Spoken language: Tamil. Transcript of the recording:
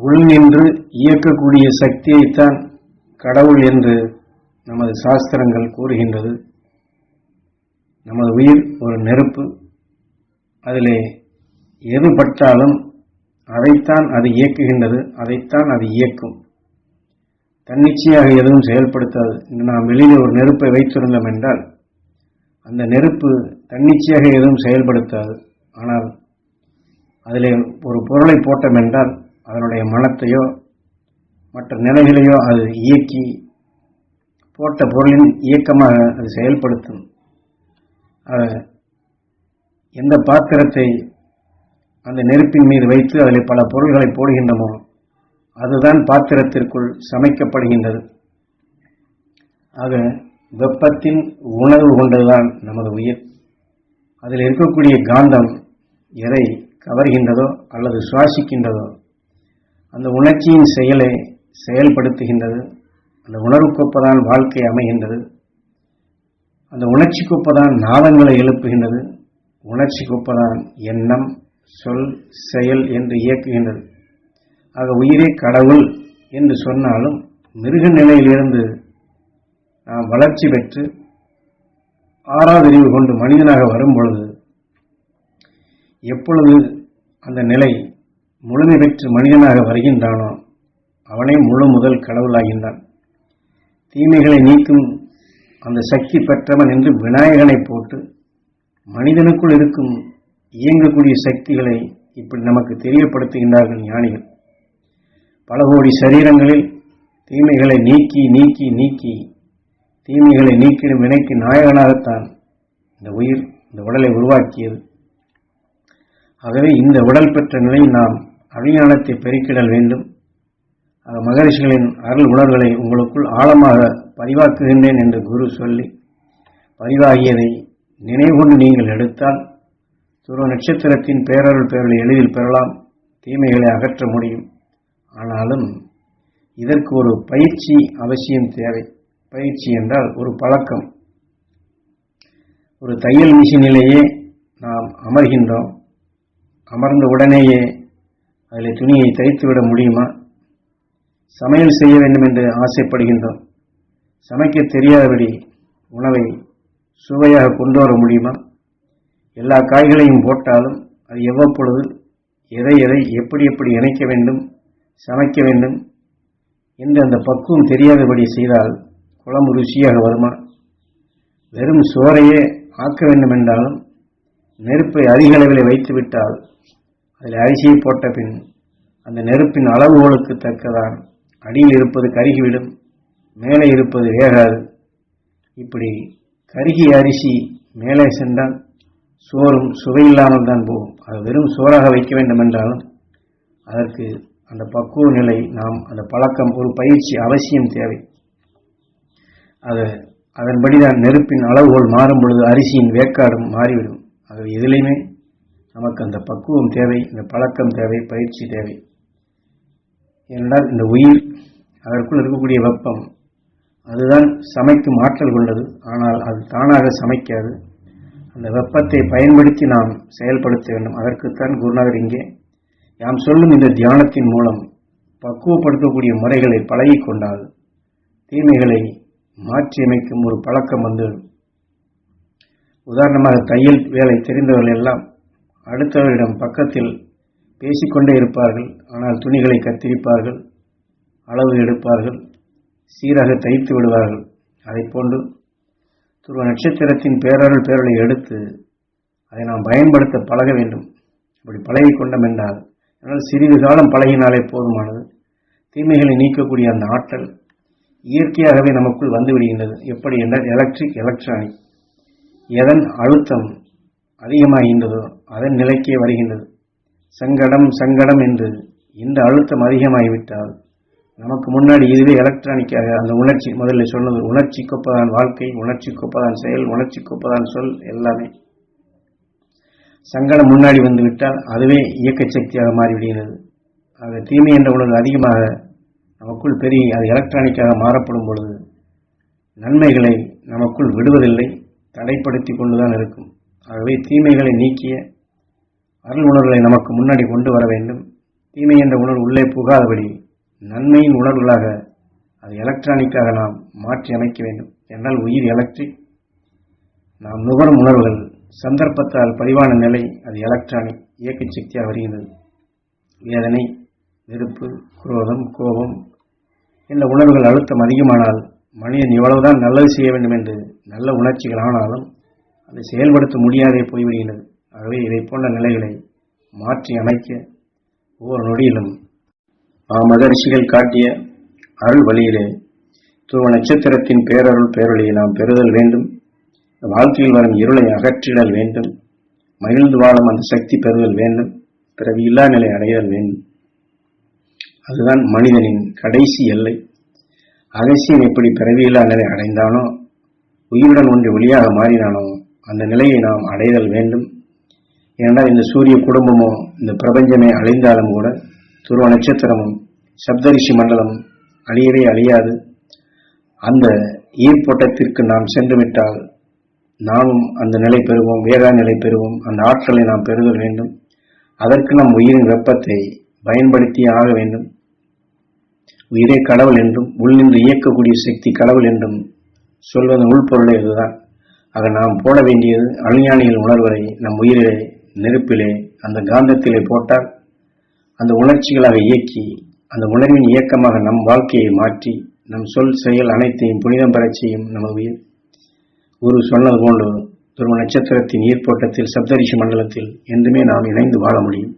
உள் நின்று இயக்கக்கூடிய சக்தியைத்தான் கடவுள் என்று நமது சாஸ்திரங்கள் கூறுகின்றது. நமது உயிர் ஒரு நெருப்பு. அதிலே எது பட்டாலும் அதைத்தான் அது இயக்குகின்றது அதைத்தான் அது இயக்கும். தன்னிச்சையாக எதுவும் செயல்படுத்தாது. இன்று நாம் வெளியே ஒரு நெருப்பை வைத்திருந்தோம் என்றால் அந்த நெருப்பு தன்னிச்சையாக எதுவும் செயல்படுத்தாது. ஆனால் அதில் ஒரு பொருளை போட்டோம் என்றால் அதனுடைய மனத்தையோ மற்ற நிலைகளையோ அது இயக்கி போட்ட பொருளின் இயக்கமாக அது செயல்படுத்தும். அது எந்த பாத்திரத்தை அந்த நெருப்பின் மீது வைத்து அதில் பல பொருள்களை போடுகின்றமோ அதுதான் பாத்திரத்திற்குள் சமைக்கப்படுகின்றது. ஆக வெப்பத்தின் உணர்வு கொண்டதுதான் நமது உயிர். அதில் இருக்கக்கூடிய காந்தம் எதை கவர்கின்றதோ அல்லது சுவாசிக்கின்றதோ அந்த உணர்ச்சியின் செயலை செயல்படுத்துகின்றது. அந்த உணர்வுக்கொப்பதான் வாழ்க்கை அமைகின்றது. அந்த உணர்ச்சிக்கொப்பதான் நாதங்களை எழுப்புகின்றது. உணர்ச்சிக்கொப்பதான் எண்ணம் சொல் செயல் என்று இயக்குகின்றது. ஆக உயிரே கடவுள் என்று சொன்னாலும் மிருக நிலையிலிருந்து நாம் வளர்ச்சி பெற்று ஆறாவதறிவு கொண்டு மனிதனாக வரும் பொழுது எப்பொழுது அந்த நிலை முழுமை பெற்று மனிதனாக வருகின்றானோ அவனே முழு முதல் கடவுளாகின்றான். தீமைகளை நீக்கும் அந்த சக்தி பெற்றவன் என்று விநாயகனை போட்டு மனிதனுக்குள் இருக்கும் இயங்கக்கூடிய சக்திகளை இப்படி நமக்கு தெரியப்படுத்துகின்றார்கள் ஞானிகள். பல கோடி சரீரங்களில் தீமைகளை நீக்கி நீக்கி நீக்கி தீமைகளை நீக்கிடும் வினைக்கு நாயகனாகத்தான் இந்த உயிர் இந்த உடலை உருவாக்கியது. ஆகவே இந்த உடல் பெற்ற நிலையில் நாம் அவிஞானத்தை பெருக்கிடல் வேண்டும். மகரிஷிகளின் அருள் உணர்வுகளை உங்களுக்குள் ஆழமாக பதிவாக்குகின்றேன் என்று குரு சொல்லி பதிவாகியதை நினைவுகொண்டு நீங்கள் எடுத்தால் துருவ நட்சத்திரத்தின் பேரருள் பேரலை எளிதில் பெறலாம் தீமைகளை அகற்ற முடியும். ஆனாலும் இதற்கு ஒரு பயிற்சி அவசியம் தேவை. பயிற்சி என்றால் ஒரு பழக்கம். ஒரு தையல் மிஷினிலேயே நாம் அமர்கின்றோம். அமர்ந்த உடனேயே அதில் துணியை தைத்துவிட முடியுமா? சமையல் செய்ய வேண்டும் என்று ஆசைப்படுகின்றோம். சமைக்க தெரியாதபடி உணவை சுவையாக கொண்டு வர முடியுமா? எல்லா காய்களையும் போட்டாலும் அது எவ்வப்பொழுது எதை எதை எப்படி எப்படி இணைக்க வேண்டும் சமைக்க வேண்டும் என்று அந்த பக்குவம் தெரியாதபடி செய்தால் குழம்பு ருசியாக வருமா? வெறும் சோறையே ஆக்க வேண்டும் என்றாலும் நெருப்பை அதிக அளவில் வைத்துவிட்டால் அதில் அரிசியை போட்ட பின் அந்த நெருப்பின் அளவுகளுக்கு தக்கதான் அடியில் இருப்பது கருகிவிடும் மேலே இருப்பது வேகாது. இப்படி கருகிய அரிசி மேலே சென்றால் சோறும் சுவையில்லாமல் தான் போகும். அது வெறும் சோறாக வைக்க வேண்டும் என்றாலும் அதற்கு அந்த பக்குவ நிலை நாம் அந்த பழக்கம் ஒரு பயிற்சி அவசியம் தேவை. அது அதன்படிதான் நெருப்பின் அளவுகோல் மாறும் பொழுது அரிசியின் வேக்காடும் மாறிவிடும். ஆகவே எதிலையுமே நமக்கு அந்த பக்குவம் தேவை இந்த பழக்கம் தேவை பயிற்சி தேவை. ஏனென்றால் இந்த உயிர் அதற்குள் இருக்கக்கூடிய வெப்பம் அதுதான் சமைக்கும் ஆற்றல் கொண்டது. ஆனால் அது தானாக சமைக்காது. அந்த வெப்பத்தை பயன்படுத்தி நாம் செயல்படுத்த வேண்டும். அதற்குத்தான் குருநாதர் இங்கே யாம் சொல்லும் இந்த தியானத்தின் மூலம் பக்குவப்படுத்தக்கூடிய முறைகளை பழகி கொண்டால் தீமைகளை மாற்றியமைக்கும் ஒரு பழக்கம் வந்து உதாரணமாக தையல் வேலை தெரிந்தவர்கள் எல்லாம் அடுத்தவரிடம் பக்கத்தில் பேசிக்கொண்டே இருப்பார்கள். ஆனால் துணிகளை கத்திரிப்பார்கள் அளவு எடுப்பார்கள் சீராக தைத்து விடுவார்கள். அதை போன்று துருவ நட்சத்திரத்தின் பேரருள் பேரலை எடுத்து அதை நாம் பயன்படுத்த பழக வேண்டும். அப்படி பழகி கொண்டோம் என்றால் ஆனால் சிறிது காலம் பழகினாலே போதுமானது. தீமைகளை நீக்கக்கூடிய அந்த ஆற்றல் இயற்கையாகவே நமக்குள் வந்து விடுகின்றது. எப்படி என்றால் எலக்ட்ரிக் எலக்ட்ரானிக் எதன் அழுத்தம் அதிகமாகின்றதோ அதன் நிலைக்கே வருகின்றது. சங்கடம் சங்கடம் என்று இந்த அழுத்தம் அதிகமாகிவிட்டால் நமக்கு முன்னாடி இதுவே எலக்ட்ரானிக்காக அந்த உணர்ச்சி முதல்ல சொன்னது உணர்ச்சி கொப்பதான் வாழ்க்கை உணர்ச்சி கொப்பதான் செயல் உணர்ச்சி கொப்பதான் சொல் எல்லாமே. சங்கடம் முன்னாடி வந்துவிட்டால் அதுவே இயக்க சக்தியாக மாறிவிடுகிறது. அது தீமை என்ற உணர்வு அதிகமாக நமக்குள் பெரிய அது எலக்ட்ரானிக்காக மாறப்படும் பொழுது நன்மைகளை நமக்குள் விடுவதில்லை தடைப்படுத்தி கொண்டுதான் இருக்கும். ஆகவே தீமைகளை நீக்கிய அருள் உணர்வுகளை நமக்கு முன்னாடி கொண்டு வர வேண்டும். தீமை என்ற உணர்வு உள்ளே புகாதபடி நன்மையின் உணர்வுகளாக அது எலக்ட்ரானிக்காக நாம் மாற்றி அமைக்க வேண்டும். என்றால் உயிர் எலக்ட்ரிக் நாம் நுகரும் உணர்வுகள் சந்தர்ப்பத்தால் பதிவான நிலை அது எலக்ட்ரானிக் இயக்க சக்தியாக வருகின்றது. வேதனை வெறுப்பு குரோதம் கோபம் என்ற உணர்வுகள் அழுத்தம் அதிகமானால் மனிதன் எவ்வளவுதான் நல்லது செய்ய வேண்டும் என்று நல்ல உணர்ச்சிகள் ஆனாலும் அதை செயல்படுத்த முடியாதே போய்விடுகிறது. ஆகவே இதை போன்ற நிலைகளை மாற்றி அமைக்க ஒவ்வொரு நொடியிலும் மகரிஷிகள் காட்டிய அருள் வழியிலே துருவ நட்சத்திரத்தின் பேரருள் பேரொழியை நாம் பெறுதல் வேண்டும். வாழ்க்கையில் வரும் இருளை அகற்றிடல் வேண்டும். மகிழ்ந்து வாழும் அந்த சக்தி பெறுதல் வேண்டும். பிறவி இல்லா நிலை அடைதல் வேண்டும். அதுதான் மனிதனின் கடைசி எல்லை. அகசியன் எப்படி பிறவியில்லா நிலை அடைந்தானோ உயிருடன் ஒன்று ஒளியாக மாறினானோ அந்த நிலையை நாம் அடைதல் வேண்டும். ஏனென்றால் இந்த சூரிய குடும்பமோ இந்த பிரபஞ்சமே அழிந்தாலும் கூட துருவ நட்சத்திரமும் சப்தரிஷி மண்டலம் அழியவே அழியாது. அந்த ஈர்ப்போட்டத்திற்கு நாம் சென்றுவிட்டால் நாமும் அந்த நிலை பெறுவோம் வேதா நிலை பெறுவோம் அந்த ஆற்றலை நாம் பெறுதல் வேண்டும். அதற்கு நம் உயிரின் வெப்பத்தை பயன்படுத்தி ஆக வேண்டும். உயிரே கடவுள் என்றும் உள்நின்று இயக்கக்கூடிய சக்தி கடவுள் என்றும் சொல்வதன் உள்பொருளே இதுதான். ஆக நாம் போட வேண்டியது அணுஞானிகள் உணர்வரை நம் உயிரிலே நெருப்பிலே அந்த காந்தத்திலே போட்டால் அந்த உணர்ச்சிகளாக இயக்கி அந்த உணர்வின் இயக்கமாக நம் வாழ்க்கையை மாற்றி நம் சொல் செயல் அனைத்தையும் புனிதம் பெறச் செய்யும் நமது உயிர். குரு சொன்னது போன்று துருவ நட்சத்திரத்தின் ஈர்ப்போட்டத்தில் சப்தரிஷி மண்டலத்தில் என்றுமே நாம் இணைந்து வாழ முடியும்.